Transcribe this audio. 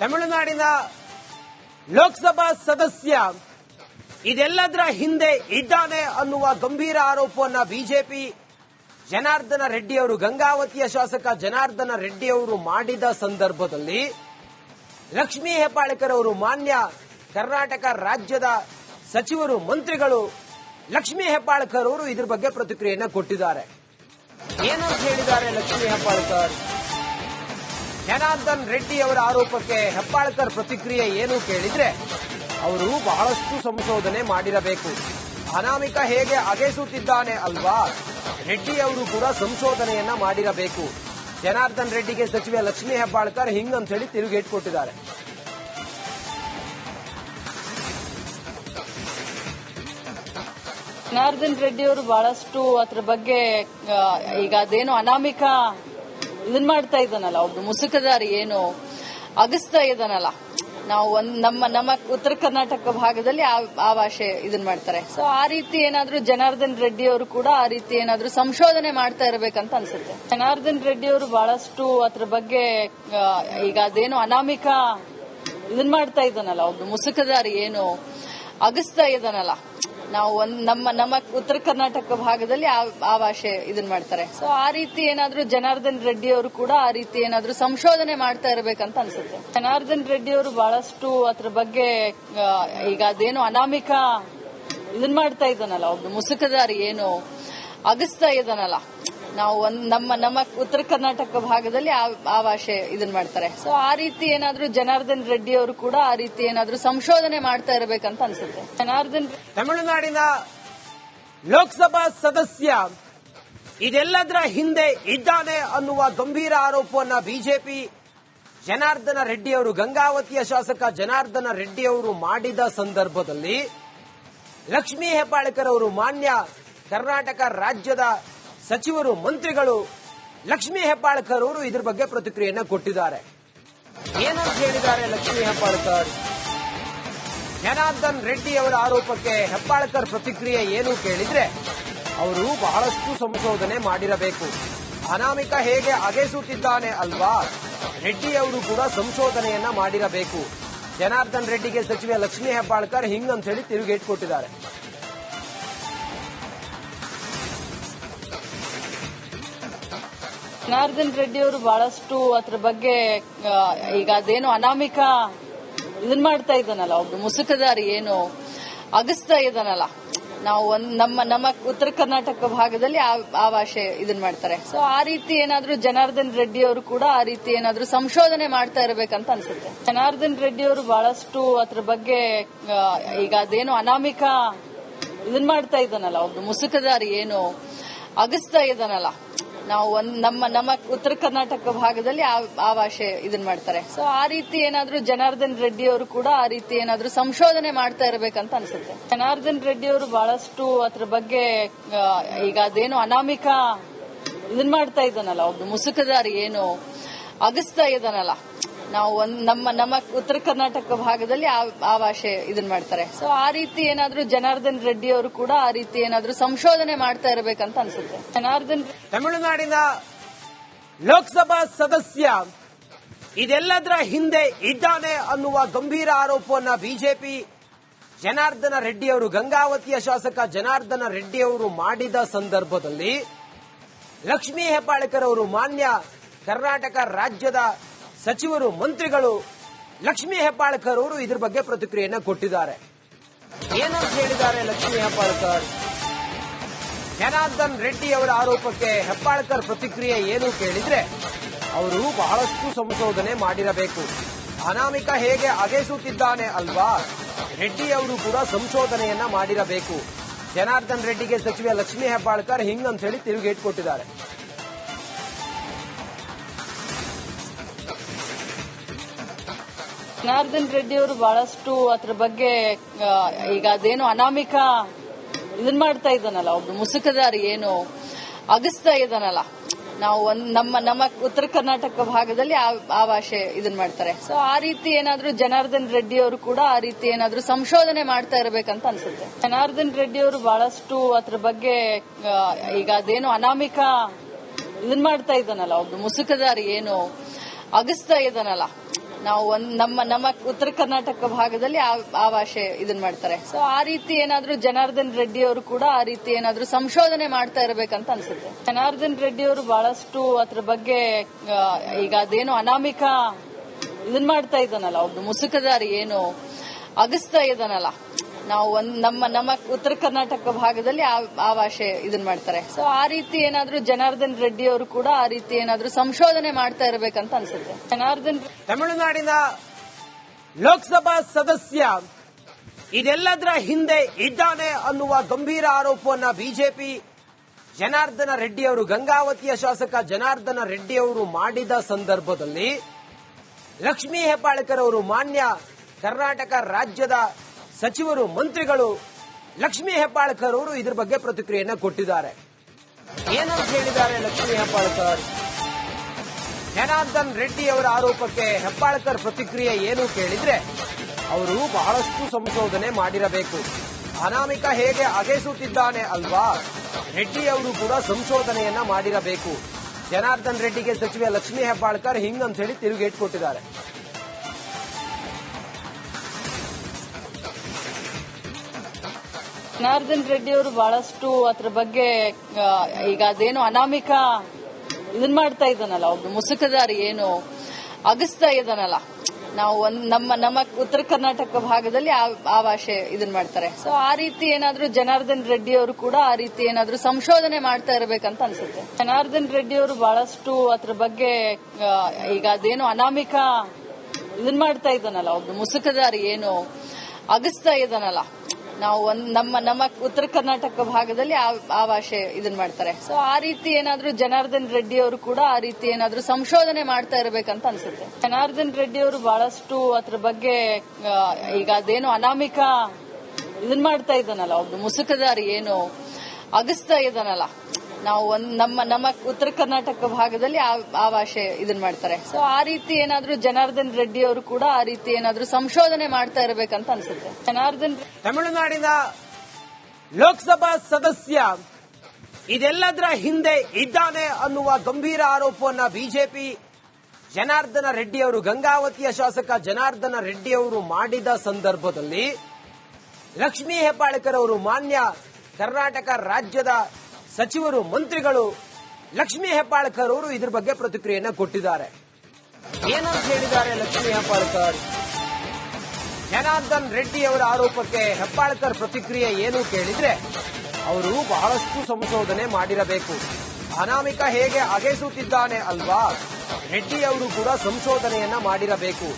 ತಮಿಳುನಾಡಿನ ಲೋಕಸಭಾ ಸದಸ್ಯ ಇದೆಲ್ಲದರ ಹಿಂದೆ ಇದ್ದಾನೆ ಅನ್ನುವ ಗಂಭೀರ ಆರೋಪವನ್ನು ಬಿಜೆಪಿ ಜನಾರ್ದನ ರೆಡ್ಡಿ ಅವರು ಗಂಗಾವತಿಯ ಶಾಸಕ ಜನಾರ್ದನ ರೆಡ್ಡಿ ಅವರು ಮಾಡಿದ ಸಂದರ್ಭದಲ್ಲಿ ಲಕ್ಷ್ಮೀ ಹೆಬ್ಬಾಳ್ಕರ್ ಅವರು, ಮಾನ್ಯ ಕರ್ನಾಟಕ ರಾಜ್ಯದ ಸಚಿವರು, ಮಂತ್ರಿಗಳು ಲಕ್ಷ್ಮೀ ಹೆಬ್ಬಾಳ್ಕರ್ ಅವರು ಇದ್ರ ಬಗ್ಗೆ ಪ್ರತಿಕ್ರಿಯೆಯನ್ನು ಕೊಟ್ಟಿದ್ದಾರೆ. ಏನಂತ ಹೇಳಿದ್ದಾರೆ ಲಕ್ಷ್ಮೀ ಹೆಬ್ಬಾಳ್ಕರ್? ಜನಾರ್ದನ್ ರೆಡ್ಡಿ ಅವರ ಆರೋಪಕ್ಕೆ ಹೆಬ್ಬಾಳ್ಕರ್ ಪ್ರತಿಕ್ರಿಯೆ ಏನು ಕೇಳಿದ್ರೆ ಅವರು ಬಹಳಷ್ಟು ಸಂಶೋಧನೆ ಮಾಡಿರಬೇಕು. ಅನಾಮಿಕ ಹೇಗೆ ಅಗೆಸುತ್ತಿದ್ದಾನೆ ಅಲ್ವಾ? ರೆಡ್ಡಿ ಅವರು ಕೂಡ ಸಂಶೋಧನೆಯನ್ನ ಮಾಡಿರಬೇಕು. ಜನಾರ್ದನ್ ರೆಡ್ಡಿಗೆ ಸಚಿವೆ ಲಕ್ಷ್ಮೀ ಹೆಬ್ಬಾಳ್ಕರ್ ಹಿಂಗಂತ ಹೇಳಿ ತಿರುಗೇಟ್ ಕೊಟ್ಟಿದ್ದಾರೆ. ಜನಾರ್ದನ್ ರೆಡ್ಡಿ ಅವರು ಬಹಳಷ್ಟು ಅದ್ರ ಬಗ್ಗೆ ಈಗ ಅದೇನು ಅನಾಮಿಕ ಇದನ್ ಮಾಡ್ತಾ ಇದ್ದಾನಲ್ಲ ಒಬ್ರು ಮುಸುಕದಾರಿ ಏನು ಅಗಸ್ತಾ ಇದ್ದಾನಲ್ಲ. ನಾವು ಒಂದ್ ನಮ್ಮ ನಮ್ಮ ಉತ್ತರ ಕರ್ನಾಟಕ ಭಾಗದಲ್ಲಿ ಆ- ಭಾಷೆ ಇದನ್ ಮಾಡ್ತಾರೆ. ಸೊ ಆ ರೀತಿ ಏನಾದ್ರೂ ಜನಾರ್ದನ್ ರೆಡ್ಡಿ ಅವರು ಕೂಡ ಆ ರೀತಿ ಏನಾದ್ರೂ ಸಂಶೋಧನೆ ಮಾಡ್ತಾ ಇರಬೇಕಂತ ಅನ್ಸುತ್ತೆ. ಜನಾರ್ದನ್ ರೆಡ್ಡಿ ಅವರು ಬಹಳಷ್ಟು ಅದ್ರ ಬಗ್ಗೆ ಈಗ ಅದೇನು ಅನಾಮಿಕ ಇದನ್ ಮಾಡ್ತಾ ಇದ್ದಾನಲ್ಲ ಒಬ್ರು ಮುಸುಕದಾರಿ ಏನು ಅಗಸ್ತಾ ಇದ್ದಾನಲ್ಲ. ನಾವು ನಮ್ಮ ನಮ್ಮ ಉತ್ತರ ಕರ್ನಾಟಕ ಭಾಗದಲ್ಲಿ ಆ- ಭಾಷೆ ಇದನ್ ಮಾಡ್ತಾರೆ. ಸೊ ಆ ರೀತಿ ಏನಾದ್ರೂ ಜನಾರ್ದನ್ ರೆಡ್ಡಿ ಅವರು ಕೂಡ ಆ ರೀತಿ ಏನಾದ್ರೂ ಸಂಶೋಧನೆ ಮಾಡ್ತಾ ಇರಬೇಕಂತ ಅನ್ಸುತ್ತೆ. ಜನಾರ್ದನ್ ರೆಡ್ಡಿ ಅವರು ಬಹಳಷ್ಟು ಅದ್ರ ಬಗ್ಗೆ ಈಗ ಅದೇನು ಅನಾಮಿಕ ಇದನ್ ಮಾಡ್ತಾ ಇದ್ದಾನಲ್ಲ, ಒಬ್ರು ಮುಸುಕದಾರಿ ಏನು ಅಗಸ್ತಾ ಇದ್ದಾನಲ್ಲ ನಾವು ಒಂದ್ ನಮ್ಮ ನಮ್ಮ ಉತ್ತರ ಕರ್ನಾಟಕ ಭಾಗದಲ್ಲಿ ಆ- ಭಾಷೆ ಇದನ್ ಮಾಡ್ತಾರೆ. ಸೊ ಆ ರೀತಿ ಏನಾದ್ರೂ ಜನಾರ್ದನ್ ರೆಡ್ಡಿ ಅವರು ಕೂಡ ಆ ರೀತಿ ಏನಾದ್ರೂ ಸಂಶೋಧನೆ ಮಾಡ್ತಾ ಇರಬೇಕಂತ ಅನ್ಸುತ್ತೆ. ಜನಾರ್ದನ್ ತಮಿಳುನಾಡಿನ ಲೋಕಸಭಾ ಸದಸ್ಯ, ಇದೆಲ್ಲದರ ಹಿಂದೆ ಇದ್ದಾನೆ ಅನ್ನುವ ಗಂಭೀರ ಆರೋಪವನ್ನ ಬಿಜೆಪಿ ಜನಾರ್ದನ ರೆಡ್ಡಿ ಅವರು, ಗಂಗಾವತಿಯ ಶಾಸಕ ಜನಾರ್ದನ ರೆಡ್ಡಿ ಅವರು ಮಾಡಿದ ಸಂದರ್ಭದಲ್ಲಿ ಲಕ್ಷ್ಮೀ ಹೆಬ್ಬಾಳ್ಕರ್ ಅವರು ಮಾನ್ಯ ಕರ್ನಾಟಕ ರಾಜ್ಯದ ಸಚಿವರು, ಮಂತ್ರಿಗಳು, ಲಕ್ಷ್ಮೀ ಹೆಬ್ಬಾಳ್ಕರ್ ಅವರು ಇದ್ರ ಬಗ್ಗೆ ಪ್ರತಿಕ್ರಿಯೆಯನ್ನ ಕೊಟ್ಟಿದ್ದಾರೆ. ಏನಂತ ಹೇಳಿದ್ದಾರೆ ಲಕ್ಷ್ಮೀ ಹೆಬ್ಬಾಳ್ಕರ್? ಜನಾರ್ದನ್ ರೆಡ್ಡಿ ಅವರ ಆರೋಪಕ್ಕೆ ಹೆಬ್ಬಾಳ್ಕರ್ ಪ್ರತಿಕ್ರಿಯೆ ಏನು ಕೇಳಿದ್ರೆ, ಅವರು ಬಹಳಷ್ಟು ಸಂಶೋಧನೆ ಮಾಡಿರಬೇಕು. ಅನಾಮಿಕ ಹೇಗೆ ಅಗೆಸುತ್ತಿದ್ದಾನೆ ಅಲ್ವಾ? ರೆಡ್ಡಿ ಅವರು ಕೂಡ ಸಂಶೋಧನೆಯನ್ನ ಮಾಡಿರಬೇಕು. ಜನಾರ್ದನ್ ರೆಡ್ಡಿಗೆ ಸಚಿವೆ ಲಕ್ಷ್ಮೀ ಹೆಬ್ಬಾಳ್ಕರ್ ಹಿಂಗಂತ ಹೇಳಿ ತಿರುಗೇಟ್ ಕೊಟ್ಟಿದ್ದಾರೆ. ಜನಾರ್ದನ್ ರೆಡ್ಡಿ ಅವರು ಬಹಳಷ್ಟು ಅದ್ರ ಬಗ್ಗೆ ಈಗ ಅದೇನು ಅನಾಮಿಕ ಇದನ್ ಮಾಡ್ತಾ ಇದ್ದಾನಲ್ಲ, ಒಬ್ರು ಮುಸುಕದಾರಿ ಏನು ಅಗಸ್ತಾ ಇದ್ದಾನಲ್ಲ. ನಾವು ಒಂದ್ ನಮ್ಮ ನಮ್ಮ ಉತ್ತರ ಕರ್ನಾಟಕ ಭಾಗದಲ್ಲಿ ಆ- ಭಾಷೆ ಇದನ್ ಮಾಡ್ತಾರೆ. ಸೊ ಆ ರೀತಿ ಏನಾದ್ರೂ ಜನಾರ್ದನ್ ರೆಡ್ಡಿ ಅವರು ಕೂಡ ಆ ರೀತಿ ಏನಾದ್ರೂ ಸಂಶೋಧನೆ ಮಾಡ್ತಾ ಇರಬೇಕಂತ ಅನ್ಸುತ್ತೆ. ಜನಾರ್ದನ್ ರೆಡ್ಡಿ ಅವರು ಬಹಳಷ್ಟು ಅದ್ರ ಬಗ್ಗೆ ಈಗ ಅದೇನು ಅನಾಮಿಕ ಇದನ್ ಮಾಡ್ತಾ ಇದ್ದಾನಲ್ಲ, ಒಬ್ರು ಮುಸುಕದಾರಿ ಏನು ಅಗಸ್ತಾ ಇದ್ದಾನಲ್ಲ. ನಾವು ಒಂದ್ ನಮ್ಮ ನಮ್ಮ ಉತ್ತರ ಕರ್ನಾಟಕ ಭಾಗದಲ್ಲಿ ಆ- ಭಾಷೆ ಇದನ್ ಮಾಡ್ತಾರೆ. ಸೊ ಆ ರೀತಿ ಏನಾದ್ರೂ ಜನಾರ್ದನ್ ರೆಡ್ಡಿ ಅವರು ಕೂಡ ಆ ರೀತಿ ಏನಾದ್ರೂ ಸಂಶೋಧನೆ ಮಾಡ್ತಾ ಇರಬೇಕಂತ ಅನ್ಸುತ್ತೆ. ಜನಾರ್ದನ್ ರೆಡ್ಡಿ ಅವರು ಬಹಳಷ್ಟು ಅದ್ರ ಬಗ್ಗೆ ಈಗ ಅದೇನು ಅನಾಮಿಕ ಇದನ್ ಮಾಡ್ತಾ ಇದ್ದಾನಲ್ಲ ಒಬ್ಬ ಮುಸುಕದಾರಿ ಏನು ಅಗಸ್ತಾ ಇದ್ದಾನಲ್ಲ. ನಾವು ನಮ್ಮ ನಮ್ಮ ಉತ್ತರ ಕರ್ನಾಟಕ ಭಾಗದಲ್ಲಿ ಆ- ಭಾಷೆ ಇದನ್ ಮಾಡ್ತಾರೆ. ಸೊ ಆ ರೀತಿ ಏನಾದ್ರೂ ಜನಾರ್ದನ್ ರೆಡ್ಡಿ ಅವರು ಕೂಡ ಆ ರೀತಿ ಏನಾದ್ರೂ ಸಂಶೋಧನೆ ಮಾಡ್ತಾ ಇರಬೇಕಂತ ಅನ್ಸುತ್ತೆ. ಜನಾರ್ದನ್ ತಮಿಳುನಾಡಿನ ಲೋಕಸಭಾ ಸದಸ್ಯ ಇದೆಲ್ಲದರ ಹಿಂದೆ ಇದ್ದಾನೆ ಅನ್ನುವ ಗಂಭೀರ ಆರೋಪವನ್ನ ಬಿಜೆಪಿ ಜನಾರ್ದನ ರೆಡ್ಡಿ ಅವರು, ಗಂಗಾವತಿಯ ಶಾಸಕ ಜನಾರ್ದನ ರೆಡ್ಡಿ ಅವರು ಮಾಡಿದ ಸಂದರ್ಭದಲ್ಲಿ ಲಕ್ಷ್ಮೀ ಹೆಬ್ಬಾಳ್ಕರ್ ಅವರು ಮಾನ್ಯ ಕರ್ನಾಟಕ ರಾಜ್ಯದ ಸಚಿವರು, ಮಂತ್ರಿಗಳು, ಲಕ್ಷ್ಮೀ ಹೆಬ್ಬಾಳ್ಕರ್ ಅವರು ಇದ್ರ ಬಗ್ಗೆ ಪ್ರತಿಕ್ರಿಯೆಯನ್ನ ಕೊಟ್ಟಿದ್ದಾರೆ. ಏನಂತ ಹೇಳಿದ್ದಾರೆ ಲಕ್ಷ್ಮೀ ಹೆಬ್ಬಾಳ್ಕರ್? ಜನಾರ್ದನ್ ರೆಡ್ಡಿ ಅವರ ಆರೋಪಕ್ಕೆ ಹೆಬ್ಬಾಳ್ಕರ್ ಪ್ರತಿಕ್ರಿಯೆ ಏನು ಕೇಳಿದ್ರೆ, ಅವರು ಬಹಳಷ್ಟು ಸಂಶೋಧನೆ ಮಾಡಿರಬೇಕು. ಅನಾಮಿಕ ಹೇಗೆ ಅಗೆಸುತ್ತಿದ್ದಾನೆ ಅಲ್ವಾ? ರೆಡ್ಡಿ ಅವರು ಕೂಡ ಸಂಶೋಧನೆಯನ್ನ ಮಾಡಿರಬೇಕು. ಜನಾರ್ದನ್ ರೆಡ್ಡಿಗೆ ಸಚಿವೆ ಲಕ್ಷ್ಮೀ ಹೆಬ್ಬಾಳ್ಕರ್ ಹಿಂಗಂತ ಹೇಳಿ ತಿರುಗೇಟ್ ಕೊಟ್ಟಿದ್ದಾರೆ. ಜನಾರ್ದನ್ ರೆಡ್ಡಿ ಅವರು ಬಹಳಷ್ಟು ಅದ್ರ ಬಗ್ಗೆ ಈಗ ಅದೇನು ಅನಾಮಿಕ ಇದನ್ ಮಾಡ್ತಾ ಇದ್ದಾನಲ್ಲ, ಒಬ್ರು ಮುಸುಕದಾರಿ ಏನು ಅಗಸ್ತಾ ಇದ್ದಾನಲ್ಲ. ನಾವು ಒಂದ್ ನಮ್ಮ ನಮ್ಮ ಉತ್ತರ ಕರ್ನಾಟಕ ಭಾಗದಲ್ಲಿ ಆ- ಭಾಷೆ ಇದನ್ ಮಾಡ್ತಾರೆ. ಸೊ ಆ ರೀತಿ ಏನಾದ್ರೂ ಜನಾರ್ದನ್ ರೆಡ್ಡಿ ಅವರು ಕೂಡ ಆ ರೀತಿ ಏನಾದ್ರೂ ಸಂಶೋಧನೆ ಮಾಡ್ತಾ ಇರಬೇಕಂತ ಅನ್ಸುತ್ತೆ. ಜನಾರ್ದನ್ ರೆಡ್ಡಿ ಅವರು ಬಹಳಷ್ಟು ಅದ್ರ ಬಗ್ಗೆ ಈಗ ಅದೇನು ಅನಾಮಿಕ ಇದನ್ ಮಾಡ್ತಾ ಇದ್ದಾನಲ್ಲ, ಒಬ್ರು ಮುಸುಕದಾರಿ ಏನು ಅಗಸ್ತಾ ಇದ್ದಾನಲ್ಲ. ನಾವು ಒಂದ್ ನಮ್ಮ ನಮ್ಮ ಉತ್ತರ ಕರ್ನಾಟಕ ಭಾಗದಲ್ಲಿ ಆ ಭಾಷೆ ಇದನ್ ಮಾಡ್ತಾರೆ. ಸೊ ಆ ರೀತಿ ಏನಾದ್ರೂ ಜನಾರ್ದನ್ ರೆಡ್ಡಿ ಅವರು ಕೂಡ ಆ ರೀತಿ ಏನಾದ್ರೂ ಸಂಶೋಧನೆ ಮಾಡ್ತಾ ಇರಬೇಕಂತ ಅನ್ಸುತ್ತೆ. ಜನಾರ್ದನ್ ರೆಡ್ಡಿ ಅವರು ಬಹಳಷ್ಟು ಅದ್ರ ಬಗ್ಗೆ ಈಗ ಅದೇನು ಅನಾಮಿಕ ಇದನ್ ಮಾಡ್ತಾ ಇದ್ದಾನಲ್ಲ ಒಬ್ಬ ಮುಸುಕದಾರಿ ಏನು ಅಗಸ್ತಾ ಇದ್ದಾನಲ್ಲ. ನಾವು ಒಂದ್ ನಮ್ಮ ನಮ್ಮ ಉತ್ತರ ಕರ್ನಾಟಕ ಭಾಗದಲ್ಲಿ ಆ ಭಾಷೆ ಇದನ್ನ ಮಾಡ್ತಾರೆ. ಸೊ ಆ ರೀತಿ ಏನಾದ್ರೂ ಜನಾರ್ದನ್ ರೆಡ್ಡಿ ಅವರು ಕೂಡ ಆ ರೀತಿ ಏನಾದ್ರೂ ಸಂಶೋಧನೆ ಮಾಡ್ತಾ ಇರಬೇಕಂತ ಅನ್ಸುತ್ತೆ. ಜನಾರ್ದನ್ ತಮಿಳುನಾಡಿನ ಲೋಕಸಭಾ ಸದಸ್ಯ ಇದೆಲ್ಲದರ ಹಿಂದೆ ಇದ್ದಾನೆ ಅನ್ನುವ ಗಂಭೀರ ಆರೋಪವನ್ನ ಬಿಜೆಪಿ ಜನಾರ್ದನ ರೆಡ್ಡಿ ಅವರು, ಗಂಗಾವತಿಯ ಶಾಸಕ ಜನಾರ್ದನ ರೆಡ್ಡಿ ಅವರು ಮಾಡಿದ ಸಂದರ್ಭದಲ್ಲಿ ಲಕ್ಷ್ಮೀ ಹೆಬ್ಬಾಳ್ಕರ್ ಅವರು ಮಾನ್ಯ ಕರ್ನಾಟಕ ರಾಜ್ಯದ ಸಚಿವರು, ಮಂತ್ರಿಗಳು, ಲಕ್ಷ್ಮೀ ಹೆಬ್ಬಾಳ್ಕರ್ ಅವರು ಇದ್ರ ಬಗ್ಗೆ ಪ್ರತಿಕ್ರಿಯೆಯನ್ನ ಕೊಟ್ಟಿದ್ದಾರೆ. ಏನಂತ ಹೇಳಿದ್ದಾರೆ ಲಕ್ಷ್ಮೀ ಹೆಬ್ಬಾಳ್ಕರ್? ಜನಾರ್ದನ್ ರೆಡ್ಡಿ ಅವರ ಆರೋಪಕ್ಕೆ ಹೆಬ್ಬಾಳ್ಕರ್ ಪ್ರತಿಕ್ರಿಯೆ ಏನು ಕೇಳಿದ್ರೆ, ಅವರು ಬಹಳಷ್ಟು ಸಂಶೋಧನೆ ಮಾಡಿರಬೇಕು. ಅನಾಮಿಕ ಹೇಗೆ ಅಗೆಸುತ್ತಿದ್ದಾನೆ ಅಲ್ವಾ? ರೆಡ್ಡಿ ಅವರು ಕೂಡ ಸಂಶೋಧನೆಯನ್ನ ಮಾಡಿರಬೇಕು. ಜನಾರ್ದನ್ ರೆಡ್ಡಿಗೆ ಸಚಿವೆ ಲಕ್ಷ್ಮೀ ಹೆಬ್ಬಾಳ್ಕರ್ ಹಿಂಗಂತ ಹೇಳಿ ತಿರುಗೇಟ್ ಕೊಟ್ಟಿದ್ದಾರೆ. ಜನಾರ್ದನ್ ರೆಡ್ಡಿ ಅವರು ಬಹಳಷ್ಟು ಅದ್ರ ಬಗ್ಗೆ ಈಗ ಅದೇನು ಅನಾಮಿಕ ಇದನ್ ಮಾಡ್ತಾ ಇದ್ದಾನಲ್ಲ, ಒಬ್ರು ಮುಸುಕದಾರಿ ಏನು ಅಗಸ್ತಾ ಇದ್ದಾನಲ್ಲ. ನಾವು ಒಂದ್ ನಮ್ಮ ನಮ್ಮ ಉತ್ತರ ಕರ್ನಾಟಕ ಭಾಗದಲ್ಲಿ ಆ ಭಾಷೆ ಇದನ್ ಮಾಡ್ತಾರೆ. ಸೊ ಆ ರೀತಿ ಏನಾದ್ರೂ ಜನಾರ್ದನ್ ರೆಡ್ಡಿ ಅವರು ಕೂಡ ಆ ರೀತಿ ಏನಾದ್ರೂ ಸಂಶೋಧನೆ ಮಾಡ್ತಾ ಇರಬೇಕಂತ ಅನ್ಸುತ್ತೆ. ಜನಾರ್ದನ್ ರೆಡ್ಡಿ ಅವರು ಬಹಳಷ್ಟು ಅದ್ರ ಬಗ್ಗೆ ಈಗ ಅದೇನು ಅನಾಮಿಕ ಇದನ್ ಮಾಡ್ತಾ ಇದ್ದಾನಲ್ಲ, ಒಬ್ರು ಮುಸುಕದಾರಿ ಏನು ಅಗಸ್ತಾ ಇದ್ದಾನಲ್ಲ. ನಾವು ಒಂದ್ ನಮ್ಮ ನಮ್ಮ ಉತ್ತರ ಕರ್ನಾಟಕ ಭಾಗದಲ್ಲಿ ಆ ಭಾಷೆ ಇದನ್ ಮಾಡ್ತಾರೆ. ಸೊ ಆ ರೀತಿ ಏನಾದ್ರೂ ಜನಾರ್ದನ್ ರೆಡ್ಡಿ ಅವರು ಕೂಡ ಆ ರೀತಿ ಏನಾದ್ರೂ ಸಂಶೋಧನೆ ಮಾಡ್ತಾ ಇರಬೇಕಂತ ಅನ್ಸುತ್ತೆ. ಜನಾರ್ದನ್ ರೆಡ್ಡಿ ಅವರು ಬಹಳಷ್ಟು ಅದ್ರ ಬಗ್ಗೆ ಈಗ ಅದೇನು ಅನಾಮಿಕ ಇದನ್ ಮಾಡ್ತಾ ಇದ್ದಾನಲ್ಲ ಒಬ್ಬ ಮುಸುಕದಾರಿ ಏನು ಅಗಸ್ತಾ ಇದ್ದಾನಲ್ಲ. ನಾವು ಒಂದ್ ನಮ್ಮ ನಮ್ಮ ಉತ್ತರ ಕರ್ನಾಟಕ ಭಾಗದಲ್ಲಿ ಆ ಭಾಷೆ ಇದನ್ ಮಾಡ್ತಾರೆ. ಸೊ ಆ ರೀತಿ ಏನಾದ್ರೂ ಜನಾರ್ದನ್ ರೆಡ್ಡಿ ಅವರು ಕೂಡ ಆ ರೀತಿ ಏನಾದ್ರೂ ಸಂಶೋಧನೆ ಮಾಡ್ತಾ ಇರಬೇಕಂತ ಅನ್ಸುತ್ತೆ. ಜನಾರ್ದನ್ ತಮಿಳುನಾಡಿನ ಲೋಕಸಭಾ ಸದಸ್ಯ, ಇದೆಲ್ಲದರ ಹಿಂದೆ ಇದ್ದಾನೆ ಅನ್ನುವ ಗಂಭೀರ ಆರೋಪವನ್ನ ಬಿಜೆಪಿ ಜನಾರ್ದನ ರೆಡ್ಡಿ ಅವರು, ಗಂಗಾವತಿಯ ಶಾಸಕ ಜನಾರ್ದನ ರೆಡ್ಡಿ ಅವರು ಮಾಡಿದ ಸಂದರ್ಭದಲ್ಲಿ ಲಕ್ಷ್ಮೀ ಹೆಬ್ಬಾಳ್ಕರ್ ಅವರು ಮಾನ್ಯ ಕರ್ನಾಟಕ ರಾಜ್ಯದ ಸಚಿವರು, ಮಂತ್ರಿಗಳು, ಲಕ್ಷ್ಮೀ ಹೆಬ್ಬಾಳ್ಕರ್ ಅವರು ಇದ್ರ ಬಗ್ಗೆ ಪ್ರತಿಕ್ರಿಯೆಯನ್ನ ಕೊಟ್ಟಿದ್ದಾರೆ. ಏನಂತ ಹೇಳಿದ್ದಾರೆ ಲಕ್ಷ್ಮೀ ಹೆಬ್ಬಾಳ್ಕರ್? ಜನಾರ್ದನ್ ರೆಡ್ಡಿ ಅವರ ಆರೋಪಕ್ಕೆ ಹೆಬ್ಬಾಳ್ಕರ್ ಪ್ರತಿಕ್ರಿಯೆ ಏನು ಕೇಳಿದ್ರೆ, ಅವರು ಬಹಳಷ್ಟು ಸಂಶೋಧನೆ ಮಾಡಿರಬೇಕು. ಅನಾಮಿಕ ಹೇಗೆ ಅಗೆಸುತ್ತಿದ್ದಾನೆ ಅಲ್ವಾ? ರೆಡ್ಡಿ ಅವರು ಕೂಡ ಸಂಶೋಧನೆಯನ್ನ ಮಾಡಿರಬೇಕು.